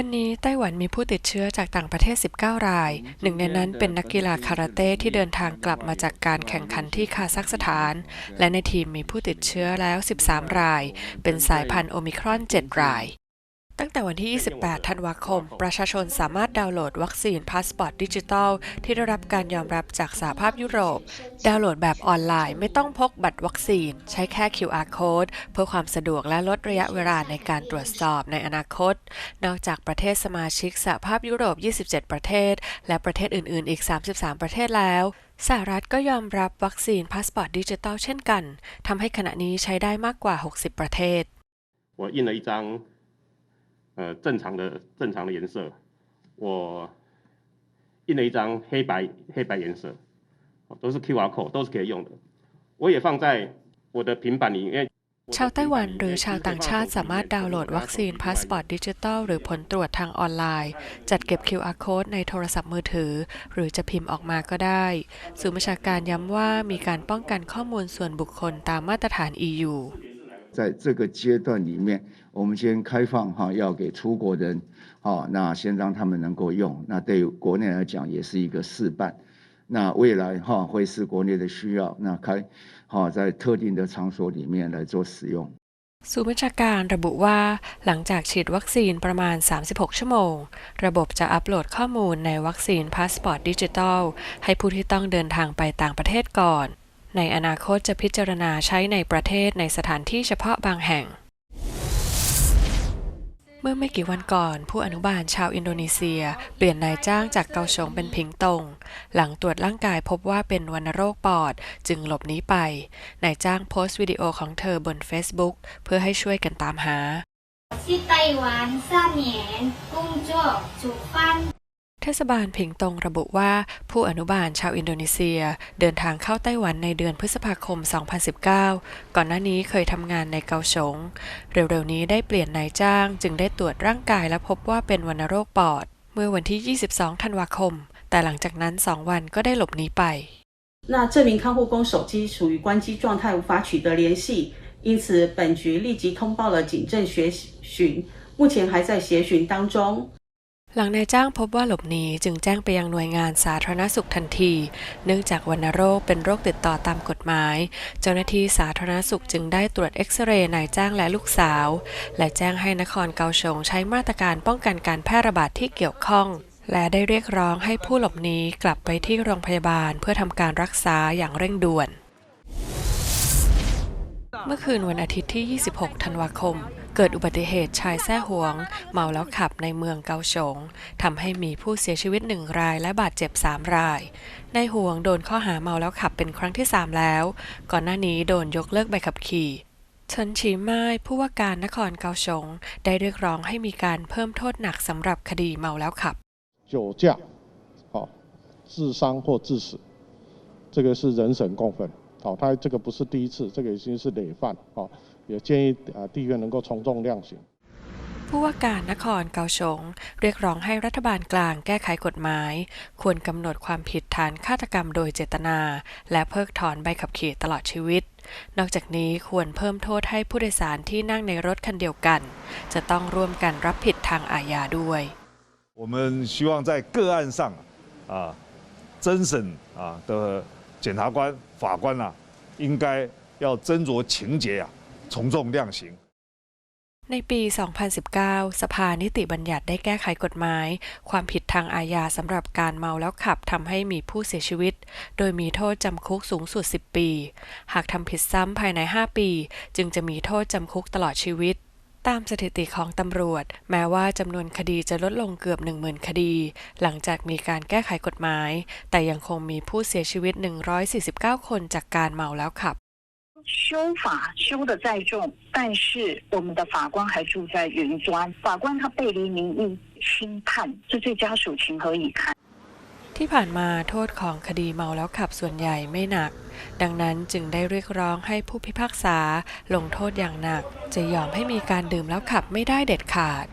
วันนี้ไต้หวันมีผู้ติดเชื้อจากต่างประเทศ 19 ราย หนึ่งในนั้นเป็นนักกีฬาคาราเต้ที่เดินทางกลับมาจากการแข่งขันที่คาซัคสถาน และในทีมมีผู้ติดเชื้อแล้ว 13 ราย เป็นสายพันธุ์โอมิครอน 7 ราย ตั้งแต่วันที่ 28 ธันวาคม ประชาชนสามารถดาวน์โหลดวัคซีนพาสปอร์ตดิจิทัลที่ได้รับการยอมรับจากสหภาพยุโรป ดาวน์โหลดแบบออนไลน์ไม่ต้องพกบัตรวัคซีน ใช้แค่ QR code เพื่อความสะดวกและลดระยะเวลาในการตรวจสอบในอนาคต นอกจากประเทศสมาชิกสหภาพยุโรป 27 ประเทศ และประเทศอื่น ๆ อีก 33 ประเทศแล้ว สหรัฐก็ยอมรับวัคซีนพาสปอร์ตดิจิทัลเช่นกันทำให้ขณะนี้ใช้ได้มากกว่า 60 ประเทศ 我印了一张 呃正常的正常的颜色，我印了一张黑白黑白颜色，哦都是 QR code，都是可以用的。我也放在我的平板里面。 ชาวไต้หวันหรือชาวต่างชาติสามารถดาวน์โหลดวัคซีนพาสปอร์ตดิจิทัลหรือผลตรวจทางออนไลน์ จัดเก็บ QR code ในโทรศัพท์มือถือ หรือจะพิมพ์ออกมาก็ได้ศูนย์บัญชาการย้ำว่ามีการป้องกันข้อมูลส่วนบุคคลตามมาตรฐาน EU 在这个阶段里面，我们先开放哈，要给出国人，好，那先让他们能够用。那对国内来讲也是一个示范。那未来哈会是国内的需要，那开好在特定的场所里面来做使用。 ศูนย์บัญชาการระบุว่า หลังจากฉีดวัคซีนประมาณ 36 ชั่วโมง ระบบจะอัปโหลดข้อมูลในวัคซีนพาสปอร์ตดิจิทัลให้ผู้ที่ต้องเดินทางไปต่างประเทศก่อน ในอนาคตจะพิจารณาใช้ในประเทศในสถานที่เฉพาะบางแห่ง เมื่อไม่กี่วันก่อน ผู้อนุบาลชาวอินโดนีเซีย เปลี่ยนนายจ้างจากเกาชงเป็นผิงตง หลังตรวจร่างกายพบว่าเป็นวัณโรคปอด จึงหลบหนีไป นายจ้างโพสต์วิดีโอของเธอบนเฟซบุ๊กเพื่อให้ช่วยกันตามหาที่ไต้หวันซาเหมียนกุ้งโจ๊จุฟัน เทศบาลผิงตงระบุว่าผู้อนุบาลชาวอินโดนีเซีย เดินทางเข้าไต้หวันในเดือนพฤษภาคม 2019 ก่อนหน้านี้เคยทำงานในเกาสง เร็วๆนี้ได้เปลี่ยนนายจ้าง จึงได้ตรวจร่างกายและพบว่าเป็นวัณโรคปอด เมื่อวันที่ 22 ธันวาคม แต่หลังจากนั้น 2 วันก็ได้หลบหนีไป 那这名看护工手机处于关机状态，无法取得联系，因此本局立即通报了警政协询，目前还在协询当中。 หลังนายจ้างพบว่าหลบหนีจึงแจ้งไปยังหน่วยงานสาธารณสุขทันที เนื่องจากวัณโรคเป็นโรคติดต่อตามกฎหมาย เจ้าหน้าที่สาธารณสุขจึงได้ตรวจเอ็กซเรย์นายจ้างและลูกสาว และแจ้งให้นครเกาสงใช้มาตรการป้องกันการแพร่ระบาดที่เกี่ยวข้อง และได้เรียกร้องให้ผู้หลบหนีกลับไปที่โรงพยาบาลเพื่อทำการรักษาอย่างเร่งด่วน เมื่อคืนวันอาทิตย์ที่ 26 ธันวาคม เกิดอุบัติเหตุชายแท้หวง เมาแล้วขับในเมืองเกาสงทำให้มีผู้เสียชีวิตหนึ่งรายและบาดเจ็บ 3 ราย นายหวงโดนข้อหาเมาแล้วขับเป็นครั้งที่ 3 แล้ว ก่อนหน้านี้โดนยกเลิกใบขับขี่เฉินฉีม่ายผู้ว่าการนครเกาสงได้เรียกร้องให้มีการเพิ่มโทษหนักสำหรับคดีเมาแล้วขับ 酒驾，好、致伤或致死，这个是人神共愤。 好、他这个不是第一次，这个已经是累犯。好、也建议啊地院能够从重量刑。 ผู้ว่าการนครเกาสงเรียกร้องให้รัฐบาลกลางแก้ไขกฎหมาย ควรกำหนดความผิดฐานฆาตกรรมโดยเจตนา และเพิกถอนใบขับขี่ตลอดชีวิต นอกจากนี้ควรเพิ่มโทษให้ผู้โดยสารที่นั่งในรถคันเดียวกัน จะต้องร่วมกันรับผิดทางอาญาด้วย 我们希望在个案上啊，侦审啊的检察官、 法官啊，应该要斟酌情节啊，从重量刑。 ในปี 2019 สภานิติบัญญัติได้แก้ไขกฎหมาย ความผิดทางอาญาสำหรับการเมาแล้วขับทำให้มีผู้เสียชีวิต โดยมีโทษจำคุกสูงสุด 10 ปี หากทำผิดซ้ำภายใน 5 ปี จึงจะมีโทษจำคุกตลอดชีวิต ตามสถิติของตำรวจ แม้ว่าจำนวนคดีจะลดลงเกือบ 10,000 คดี หลังจากมีการแก้ไขกฎหมาย แต่ยังคงมีผู้เสียชีวิต 149 คนจากการเมาแล้วขับ 修法修的再重，但是我们的法官还住在云端，法官他背离民意轻判，这对家属情何以堪？ ที่ผ่านมาโทษของคดีเมาแล้วขับส่วนใหญ่ไม่หนัก ดังนั้นจึงได้เรียกร้องให้ผู้พิพากษาลงโทษอย่างหนัก จะยอมให้มีการดื่มแล้วขับไม่ได้เด็ดขาด